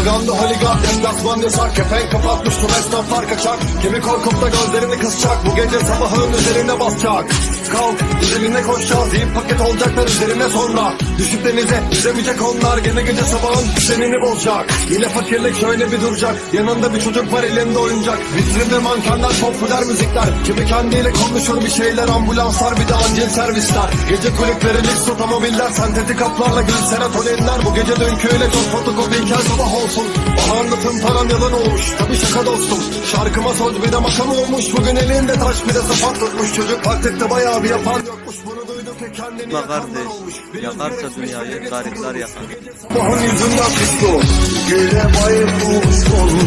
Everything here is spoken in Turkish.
Propaganda holigan Deplasman yasak Kepenk kapatmış tüm esnaflar kaçak Kimi korkup da gözlerini kısacak. Bu gece sabahın üzerine basacak. Kalk üzerine koşacağız. Deyip paket olacaklar üzerine sonra Düşüp denize yüzemeyecek onlar. Gene gece sabahın düzenini bozacak. Yine fakirlik şöyle bir duracak. Yanında bir çocuk var elinde oyuncak. Vitrinde mankenler popüler müzikler. Kimi kendiyle konuşur bir şeyler Ambulanslar bir de acil servisler. Gece kulüpleri lüks otomobiller Sentetik haplarla gül serotoninler Bu gece dünküyle çok fotokopiyken sabah olsun. Bana anlatın param yalan olmuş. Tabi şaka dostum. Şarkıma söz bir de makam olmuş. Bugün elinde taş bir de sapan tutmuş. Çocuk taktikte bayağı bir yapan yokmuş. Bunu duyduk ki kendini yakanlar kardeş, yakarsa dünyayı garipler yakar. Sabahın yüzünden pisto Güle baykuş kondurmayın